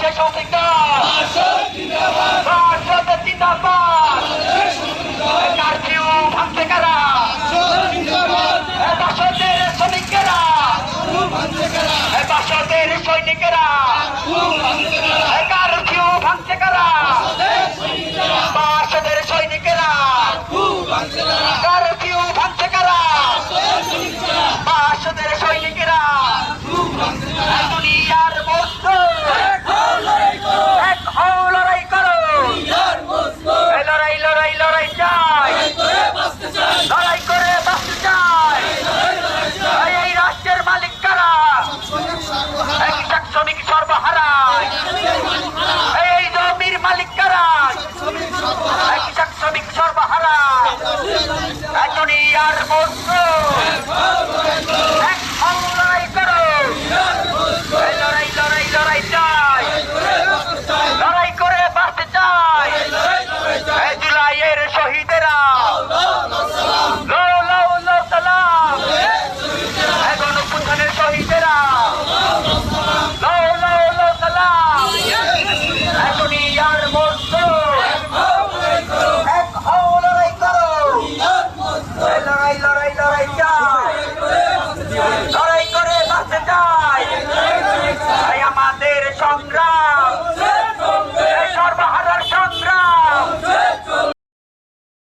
Maharashtra Zindabad! Maharashtra Zindabad! Maharashtra Zindabad! Curfew ভাঙতে কারা? বাসদের শ্রমিকেরা! বাসদের সৈনিকেরা! কারফিউ ভাঙতে কারা? Anthony Armoso.